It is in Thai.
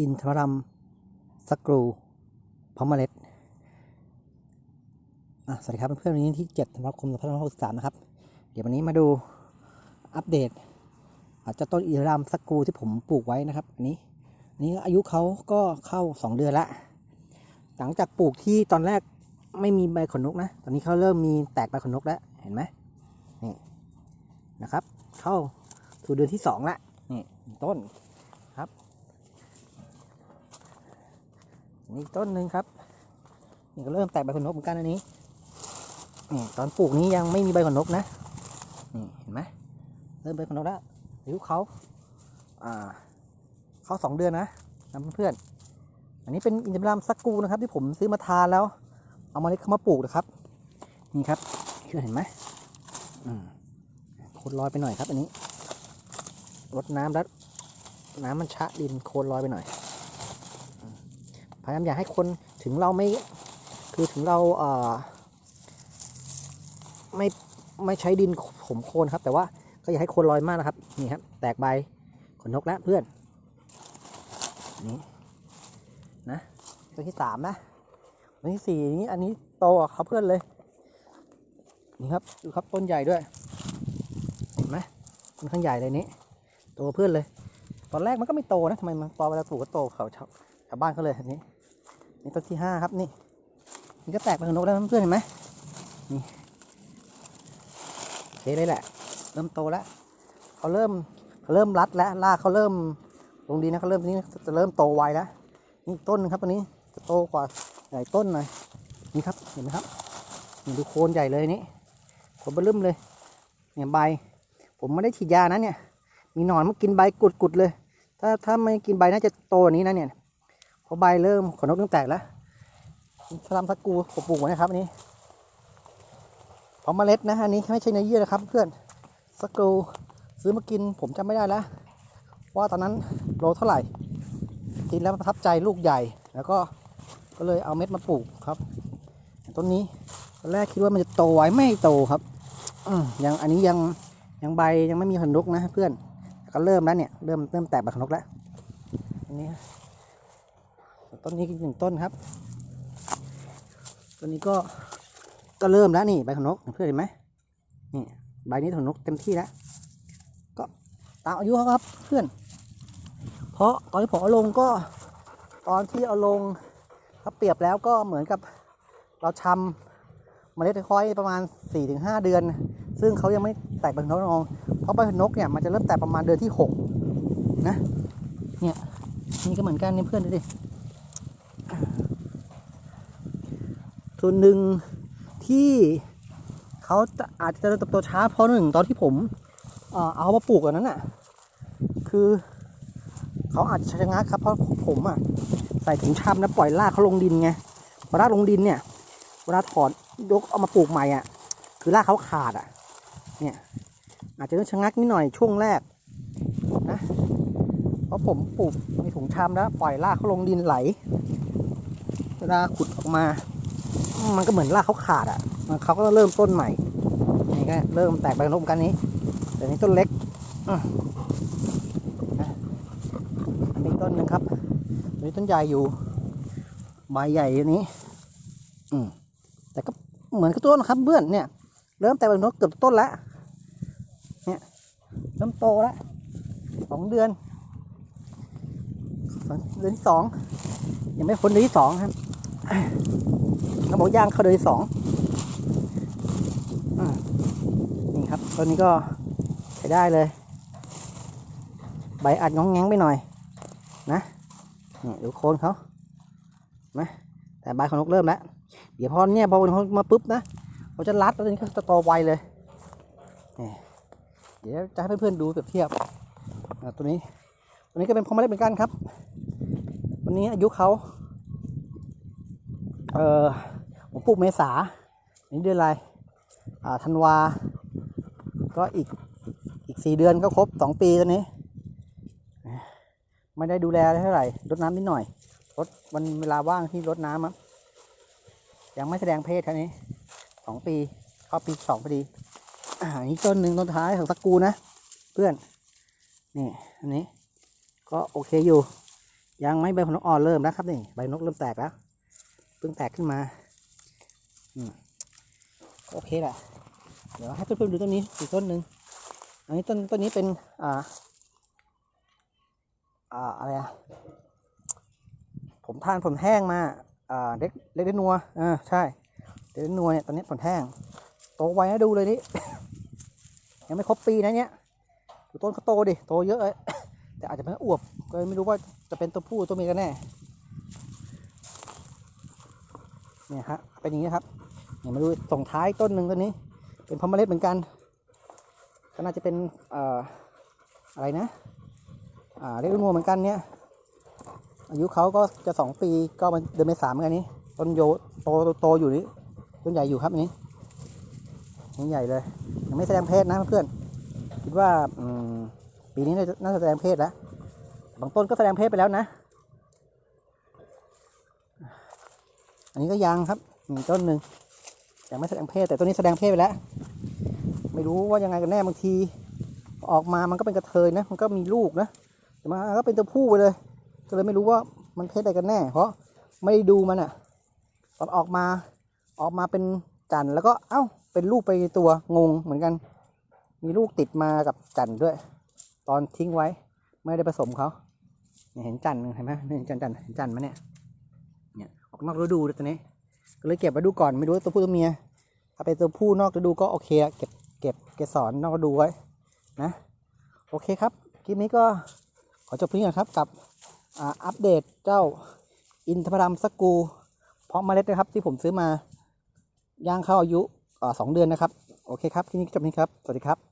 อินทรัมสกรูพร้อมเมล็ดสวัสดีครับเพื่อนๆวันนี้ที่7ธันวาคม2563นะครับ เดี๋ยววันนี้มาดูอัปเดตอาจจะต้นอินทรัมสกรูที่ผมปลูกไว้นะครับ อันนี้อันนี้อายุเขาก็เข้า 2 เดือนละ หลังจากปลูกที่ตอนแรกไม่มีใบขนนกนะ ตอนนี้เขาเริ่มมีแตกใบขนนกแล้ว เห็นไหมนี่นะครับ เข้าสู่เดือนที่สองละนี่ต้นครับ นี่ต้นหนึ่งครับนี่ก็เริ่มแตกใบขนนกเหมือนกันอันนี้นี่ตอนปลูกนี้ยังไม่มีใบขนนกนะนี่เห็นไหมเริ่มใบขนนกแล้วอายุเขาอ่าเขาสองเดือนนะนะเพื่อนอันนี้เป็นอินทรามสักกูนะครับ ที่ผมซื้อมาทานแล้ว เอามาเล็ดเข้ามาปลูกนะครับ นี่ครับเพื่อนเห็นไหมอืมโคนลอยไปหน่อยครับ อันนี้รดน้ำแล้วน้ำมันชะดินโคนลอยไปหน่อย พยายามอยากให้คนถึงเราไม่คือถึงเราเอ่อไม่ไม่ใช้ดินถมโคนครับ แต่ว่าก็อย่าให้โคนลอยมากนะครับนี่ครับแตกใบขนนกแล้วเพื่อนนี่นะตัวที่สามนะตัวที่สี่นี้อันนี้โตกว่าเขาเพื่อนเลยนี่ครับดูครับต้นใหญ่ด้วยเห็นไหมค่อนข้างใหญ่เลยนี้โตเพื่อนเลย ตอนแรกมันก็ไม่โตนะทำไมมันตอนเวลาปลูกก็โตเขา ชาวชาวบ้านเขาเลยอันนี้นี่ต้นที่ห้าครับนี่นี่ก็แตกเป็นนกแล้วเพื่อนเห็นไหมนี่โอเคเลยแหละ เริ่มโตแล้วเขาเริ่มเขาเริ่มรัดแล้วรากเขาเริ่มลงดีนะเขาเริ่มนี้จะเริ่มโตไวแล้วนี่ต้นนึงครับตัวนี้จะโตกว่าใหญ่ต้นหน่อยนี่ครับเห็นไหมครับนี่ดูโคนใหญ่เลยนี่โคนเบลึ้มเลยเนี่ยใบ ผมไม่ได้ฉีดยานะเนี่ย มีหนอนมันกินใบกุดๆเลย ถ้าถ้าไม่กินใบน่าจะโตนี้นะเนี่ย ราะใบเริ่มขนนกเริ่มแตกแล้วสลัมสกกูผมปลูกไว้นะครับอันนี้พร้อมเมล็ดนะอันนี้ไม่ใช่เนื้อเยื่อนะครับ เพื่อนสกรูซื้อมากินผมจำไม่ได้แล้วว่าตอนนั้นโลเท่าไหร่ กินแล้วประทับใจลูกใหญ่แล้วก็ก็เลยเอาเม็ดมาปลูกครับต้นนี้ตอนแรกคิดว่ามันจะโตไว้ไม่โตครับอยังอันนี้ยังยังใบยังไม่มีขนนกนะเพื่อนก็เริ่มแล้วเนี่ยเริ่มเริ่มแตกใบขนนกแล้วอันนี้ ต้นนี้อีกหนึ่งต้นครับต้นนี้ก็ก็เริ่มแล้วนี่ใบขนนกเพื่อนเห็นไหมนี่ใบนี้ขนนกเต็มที่แล้วก็ตามอายุเขาครับเพื่อน เพราะตอนที่ผมเอาลงก็ตอนที่เอาลงถ้าเปรียบแล้วก็เหมือนกับเราชำเมล็ดค่อยประมาณ 4-5 เดือน ซึ่งเขายังไม่แตกใบขนนกนองเพราะใบขนนกเนี่ยมันจะเริ่มแตกประมาณเดือนที่6นะเนี่ยนี่ก็เหมือนกันนี่เพื่อนดูดิ ส่วนหนึ่งที่เขาจะอาจจะเติบโตช้าเพราะหนึ่งตอนที่ผมเอามาปลูกอันนั้นน่ะ คือเขาอาจจะชะงักครับเพราะผมอะใส่ถุงชำนะปล่อยรากเขาลงดินไงพอรากลงดินเนี่ยเวลาถอนยกเอามาปลูกใหม่อะ คือรากเขาขาดอะ เนี่ย อาจจะต้องชะงักนิดหน่อยช่วงแรกนะเพราะผมปลูกในถุงชำแล้วปล่อยรากเขาลงดินไหล เวลาขุดออกมา มันก็เหมือนรากเขาขาดอะ มันเขาก็เริ่มต้นใหม่ นี่ก็เริ่มแตกใบนกกันนี้แต่นี้ต้นเล็กอือนนี้ต้นนึงครับอันนี้ต้นใหญ่อยู่ ใบใหญ่อันนี้ อืมแต่ก็เหมือนกับต้นนะครับเพื่อนเนี่ย เริ่มแตกใบนกเกือบต้นแล้วเนี่ยเริ่มโตแล้วสองเดือนเดือนสองยังไม่พ้นเดือนที่สองครับ เขาบอกย่างเข้าเดือนที่สองอานี่ครับต้นนี้ก็ใช้ได้เลย ใบอัดงองแงงไปหน่อย นะนี่ดูโคนเขานะแต่ใบของนกเริ่มแล้ว เดี๋ยวพอเนี่ยพอมันมาปุ๊บนะเขาจะรัดแล้วนี้ก็จะโตไวเลยนี่เดี๋ยวจะให้เพื่อนๆดูเปรียบเทียบตัวนี้ ตัวนี้ก็เป็นพอมาเล็ดเหมือนกันครับ วันนี้อายุเขาเอ่อ ผมปลูกเมษาอันนี้เดือนอะไรอ่าธันวา ก็อีกอีกสี่เดือนก็ครบสองปีตอนนี้ ไม่ได้ดูแลเท่าไหร่รดน้ำนิดหน่อยรดวันเวลาว่างที่รดน้ำอะยังไม่แสดงเพศท่านี้สองปีเข้าปีสองพอดีอันนี้ต้นหนึ่งต้นท้ายของตะกูนะ เพื่อนนี่อันนี้ก็โอเคอยู่ ยังไม่ใบของนกอ่อนเริ่มแล้วครับนี่ใบนกเริ่มแตกแล้วเพิ่งแตกขึ้นมา โอเคแหละ เดี๋ยวให้เพื่อนๆดูต้นนี้อีกต้นหนึ่งอันนี้ต้นต้นนี้เป็น อ่า อ่า อะไรอะผมทานผลแห้งมา อ่า เล็กเล็กนัวอ่าใช่ เล็กนัวเนี่ย ตอนนี้ผลแห้ง โตไวนะดูเลยนี่ ยังไม่ครบปีนะเนี่ยดูต้นเขาโตดิ โตเยอะเลยแต่อาจจะเป็นอวบ ก็ไม่รู้ว่าจะเป็นตัวผู้ตัวเมียกันแน่ เนี่ยครับเป็นอย่างนี้ครับ เนี่ยมาดูส่งท้ายต้นหนึ่งต้นนี้ เป็นพมเมล็ดเหมือนกัน ก็น่าจะเป็นเอ่ออะไรนะ อ่าเรียกงัวเหมือนกันเนี่ย อายุเขาก็จะสองปีก็มันเดือนเมษาเหมือนกันนี้ ต้นโยโตโตอยู่นี่ต้นใหญ่อยู่ครับอันนี้ต้นใหญ่เลย ยังไม่แสดงเพศนะเพื่อน คิดว่าอืปีนี้น่าจะน่าจะแสดงเพศแล้ว บางต้นก็แสดงเพศไปแล้วนะ อันนี้ก็ยังครับมีต้นหนึ่ง ยังไม่แสดงเพศแต่ต้นนี้แสดงเพศไปแล้ว ไม่รู้ว่ายังไงกันแน่บางที ออกมามันก็เป็นกระเทยนะ มันก็มีลูกนะแต่มันก็เป็นตัวผู้ไปเลยก็เลยไม่รู้ว่ามันเพศใดกันแน่ เพราะไม่ได้ดูมันอะตอนออกมาออกมาเป็นจันทร์แล้วก็เอ้าเป็นลูกไปตัวงงเหมือนกัน มีลูกติดมากับจันทร์ด้วย ตอนทิ้งไว้ไม่ได้ผสมเขาเห็นจันทร์เห็นไหมเห็นจันทร์จันทร์เห็นจันทร์ไหมเนี่ยเนี่ยออกนอกฤดูเลยตัวนี้ ก็เลยเก็บไว้ดูก่อนไม่รู้ตัวผู้ตัวเมียถ้าเป็นตัวผู้นอกฤดูก็โอเคเก็บเก็บเกสรนอกฤดูไว้นะโอเคครับคลิปนี้ก็ขอจบเพียงเท่านี้ก่อนครับกับอัปเดตเจ้าอินทผลัมสกู เพาะเมล็ดนะครับที่ผมซื้อมาย่างเข้าอายุสองเดือนนะครับ โอเคครับคลิปนี้ก็จบนี้ครับ สวัสดีครับ